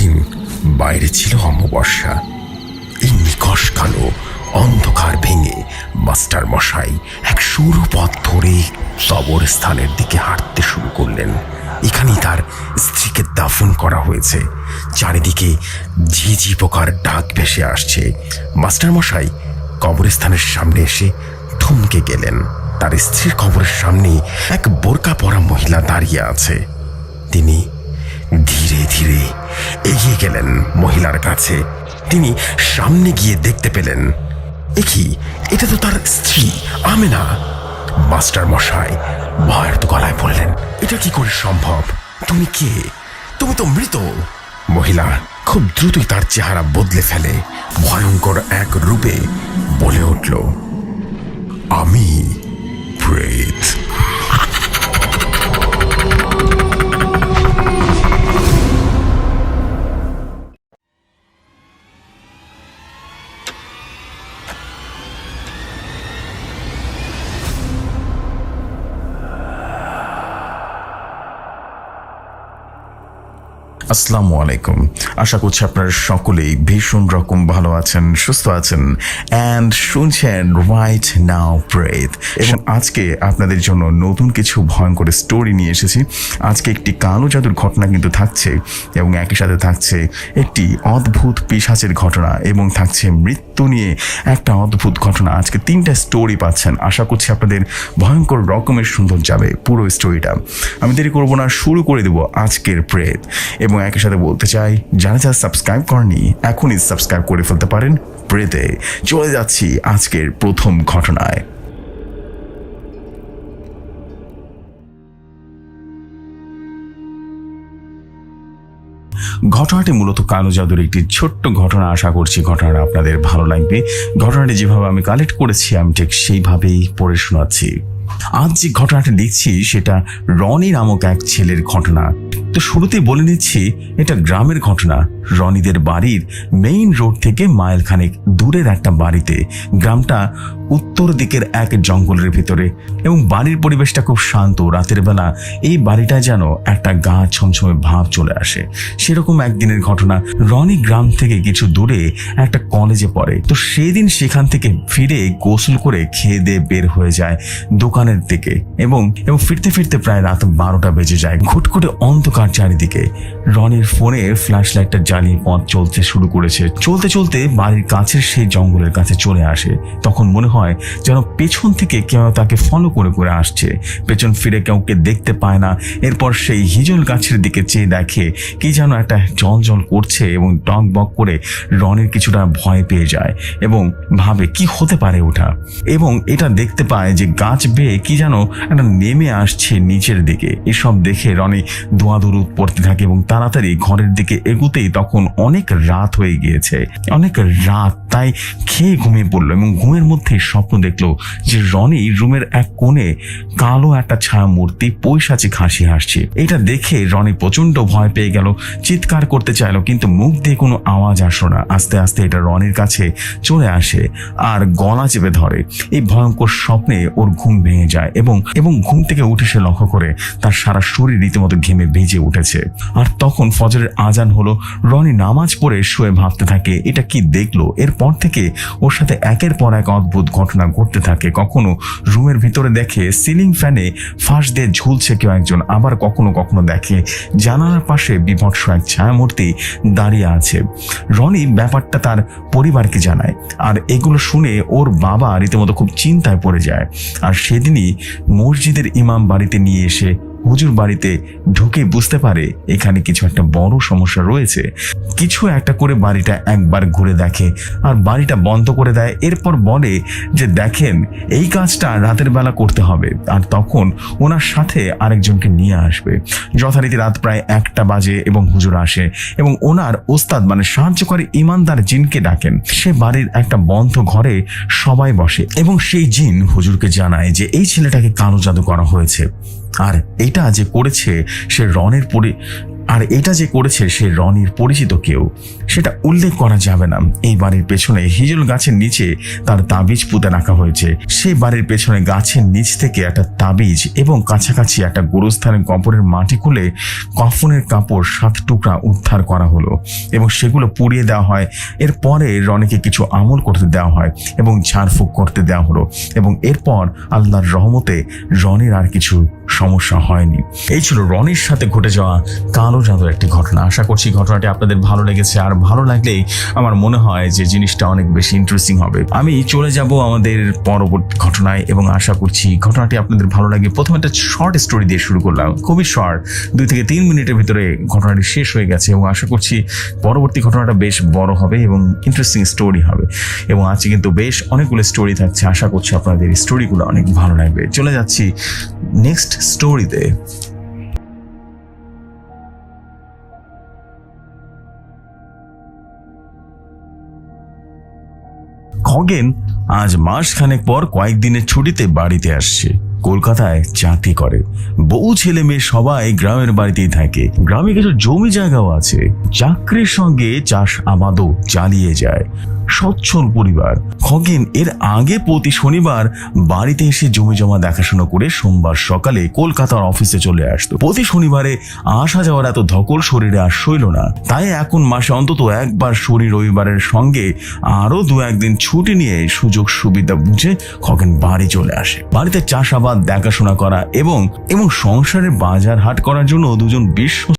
সেদিন বাইরে ছিল অমাবস্যা। এই নিকশ কালো অন্ধকার ভেঙে মাস্টার মশাই এক সরু পথ ধরে কবরস্থানের দিকে হাঁটতে শুরু করলেন। এখানেই তার স্ত্রীকে দাফন করা হয়েছে। চারিদিকে ঝিঝি পোকার ডাক ভেসে আসছে। মাস্টার মশাই কবরস্থানের সামনে এসে থমকে গেলেন। তার স্ত্রীর কবরের সামনে এক বোরকা পরা মহিলা দাঁড়িয়ে আছে। তিনি ধীরে ধীরে এগিয়ে গেলেন মহিলার কাছে। তিনি সামনে গিয়ে দেখতে পেলেন কি এটা তো তার স্ত্রী, আমেনা। মাস্টার মশাই ভয়ের গলায় বললেন, এটা কি করে সম্ভব? তুমি কে? তুমি তো মৃত। মহিলা খুব দ্রুতই তার চেহারা বদলে ফেলে, ভয়ঙ্কর এক রূপে বলে উঠল, আমি প্রেত। আসসালামু আলাইকুম। আশা করছি আপনারা সকলেই ভীষণ রকম ভালো আছেন, সুস্থ আছেন অ্যান্ড শুনছেন রাইট নাও প্রেত এবং আজকে আপনাদের জন্য নতুন কিছু ভয়ঙ্কর স্টোরি নিয়ে এসেছি। আজকে একটি কালো জাদুর ঘটনা কিন্তু থাকছে, এবং একই সাথে থাকছে একটি অদ্ভুত পিসাচের ঘটনা, এবং থাকছে মৃত্যু নিয়ে একটা অদ্ভুত ঘটনা। আজকে তিনটা স্টোরি পাচ্ছেন। আশা করছি আপনাদের ভয়ঙ্কর রকমের সুন্দর যাবে পুরো স্টোরিটা আমি দেরি করব না, শুরু করে দেবো আজকের প্রেত এবং একই সাথে বলতে চাই, যারা যারা সাবস্ক্রাইব করেনি, এখনই সাবস্ক্রাইব করে ফেলতে পারেন। প্রেতে চলে যাচ্ছি আজকের প্রথম ঘটনায়। ঘটনাটি মূলত কালো জাদুর একটি ছোট্ট ঘটনা, আশা করছি ঘটনাটা আপনাদের ভালো লাগবে। ঘটনাটি যেভাবে আমি কালেক্ট করেছি, আমি ঠিক সেইভাবেই পড়ে শোনাচ্ছি। আজ যে ঘটনাটা লিখছি সেটা রনি নামক এক ছেলের ঘটনা। তো শুরুতেই বলে নিচ্ছি, এটা গ্রামের ঘটনা। রনিদের বাড়ির মেইন রোড থেকে মাইল খানেক দূরের একটা বাড়িতে। গ্রামটা উত্তর দিকের এক জঙ্গলের ভিতরে এবং বাড়ির পরিবেশটা খুব শান্ত। রাতের বেলা এই বাড়িটা যেন একটা গা ছমছমে ভাব চলে আসে। সেরকম একদিনের ঘটনা। রনি গ্রাম থেকে কিছু দূরে একটা কলেজে পড়ে। তো সেদিন সেখান থেকে ফিরে গোসল করে খেয়ে দিয়ে বের হয়ে যায় দোকানের দিকে এবং এবং ফিরতে ফিরতে প্রায় রাত বারোটা বেজে যায়। ঘুটঘুটে অন্ধকার চারিদিকে। রনির ফোনে ফ্ল্যাশ লাইটটা জ্বালিয়ে পথ চলতে শুরু করেছে। চলতে চলতে বাড়ির কাছের সেই জঙ্গলের কাছে চলে আসে। তখন মনে হয় যেন পেছন থেকে কেউ তাকে ফলো করে করে আসছে। পেছন ফিরে কাউকে দেখতে পায় না। এরপর সেই হিজল গাছের দিকে চেয়ে দেখে কি যেন একটা জল জল করছে এবং টক বক করে রনের কিছুটা ভয় পেয়ে যায় এবং ভাবে কি হতে পারে ওটা। এবং এটা দেখতে পায় যে গাছ বেয়ে কি যেন একটা নেমে আসছে নিচের দিকে। এসব দেখে রনি দোয়াদুরু পড়তে থাকে এবং তাড়াতাড়ি ঘরের দিকে এগুতেই তখন অনেক রাত হয়ে গিয়েছে। অনেক রাত, তাই খেয়ে ঘুমিয়ে পড়ল এবং ঘুমের মধ্যে স্বপ্ন দেখল যে রনি রুমের এক কোণে কালো একটা ছায়া মূর্তি পৈশাচি হাসি হাসছে। এটা দেখে রনি প্রচণ্ড ভয় পেয়ে গেল, চিৎকার করতে চাইলো, কিন্তু মুখ দিয়ে কোনো আওয়াজ আসলো না। আস্তে আস্তে এটা রনির কাছে চলে আসে আর গলা চেপে ধরে। এই ভয়ঙ্কর স্বপ্নে ওর ঘুম ভেঙে যায় এবং এবং ঘুম থেকে উঠে সে লক্ষ্য করে তার সারা শরীর রীতিমতো ঘেমে ভিজে উঠেছে। আর তখন ফজরের আজান হলো, রনি নামাজ পড়ে শুয়ে ভাবতে থাকে, এটা কি দেখল? এরপর থেকে ওর সাথে একের পর এক অদ্ভুত ঘটনা ঘটতে থাকে। কখনো রুমের ভিতরে দেখে সিলিং ফ্যানে ফাঁস দিয়ে ঝুলছে কেউ একজন, আবার কখনো কখনো দেখে জানালার পাশে বিভৎস এক ছায়ামূর্তি দাঁড়িয়ে আছে। রনি ব্যাপারটা তার পরিবারকে জানায়, আর এগুলো শুনে ওর বাবা রীতিমতো খুব চিন্তায় পড়ে যায়। আর সেদিনই মসজিদের ইমাম বাড়িতে নিয়ে এসে হুজুর বাড়িতে ঢুকে বুঝতে পারে এখানে কিছু একটা বড় সমস্যা রয়েছে। কিছু একটা করে বাড়িটা একবার ঘুরে দেখে আর বাড়িটা বন্ধ করে দেয়। এরপর বলে যে, দেখেন, এই কাজটা রাতের বেলা করতে হবে। আর তখন ওনার সাথে আরেকজনকে নিয়ে আসবে। যথারীতি রাত প্রায় একটা বাজে এবং হুজুর আসে এবং ওনার ওস্তাদ মানে সাহায্যকারী ইমানদার জিনকে ডাকেন। সে বাড়ির একটা বন্ধ ঘরে সবাই বসে এবং সেই জিন হুজুরকে জানায় যে, এই ছেলেটাকে কালো জাদু করা হয়েছে। আর এটা যে করেছে সে রনের পরি আর এটা যে করেছে সে রনির পরিচিত কেউ, সেটা উল্লেখ করা যাবে না। এই বাড়ির পেছনে হিজল গাছের নিচে তার তাবিজ পুঁতে রাখা হয়েছে। সেই বাড়ির পেছনে গাছের নিচ থেকে একটা তাবিজ এবং কাছাকাছি একটা গোরস্থানের কপরের মাটি খুলে কফনের কাপড় সাত টুকরা উদ্ধার করা হলো এবং সেগুলো পুড়িয়ে দেওয়া হয়। এরপরে রনিকে কিছু আমল করতে দেওয়া হয় এবং ঝাড়ফুঁক করতে দেওয়া হলো এবং এরপর আল্লাহর রহমতে রনির আর কিছু সমস্যা হয়নি। এই ছিল রনির সাথে ঘটে যাওয়া কালো জাদুর একটি ঘটনা। আশা করছি ঘটনাটি আপনাদের ভালো লেগেছে। আর ভালো লাগলেই আমার মনে হয় যে জিনিসটা অনেক বেশি ইন্টারেস্টিং হবে। আমি চলে যাব আমাদের পরবর্তী ঘটনায় এবং আশা করছি ঘটনাটি আপনাদের ভালো লাগে। প্রথমে একটা শর্ট স্টোরি দিয়ে শুরু করলাম। খুবই শর্ট দুই থেকে তিন মিনিটের ভিতরে ঘটনাটি শেষ হয়ে গেছে এবং আশা করছি পরবর্তী ঘটনাটা বেশ বড় হবে এবং ইন্টারেস্টিং স্টোরি হবে। এবং আজকে কিন্তু বেশ অনেকগুলো স্টোরি থাকছে। আশা করছি আপনাদের স্টোরিগুলো অনেক ভালো লাগবে। চলে যাচ্ছি নেক্সট স্টোরিতে খগেন আজ মাসখানেক পর কয়েকদিনের ছুটিতে বাড়িতে আসছে। কলকাতায় চাকরি করে। বউ, ছেলে, মেয়ে সবাই গ্রামের বাড়িতেই থাকে। গ্রামে কিছু জমি জায়গাও আছে। চাকরির সঙ্গে চাষ আবাদও চালিয়ে যায়। সচ্ছল পরিবার। খগেন এর আগে প্রতি শনিবার বাড়িতে এসে জমি জমা দেখাশোনা করে সোমবার সকালে কলকাতার অফিসে চলে আসতো। প্রতি শনিবারে আসা যাওয়ার এত ধকল শরীরে আর সইল না। তাই এখন মাসে অন্তত একবার শনি রবিবারের সঙ্গে আরও দু একদিন ছুটি নিয়ে সুযোগ সুবিধা বুঝে খগেন বাড়ি চলে আসে। বাড়িতে চাষাবাদ, দেখাশোনা করা এবং এবং সংসারের বাজার হাট করার জন্য দুজন বিশ্ব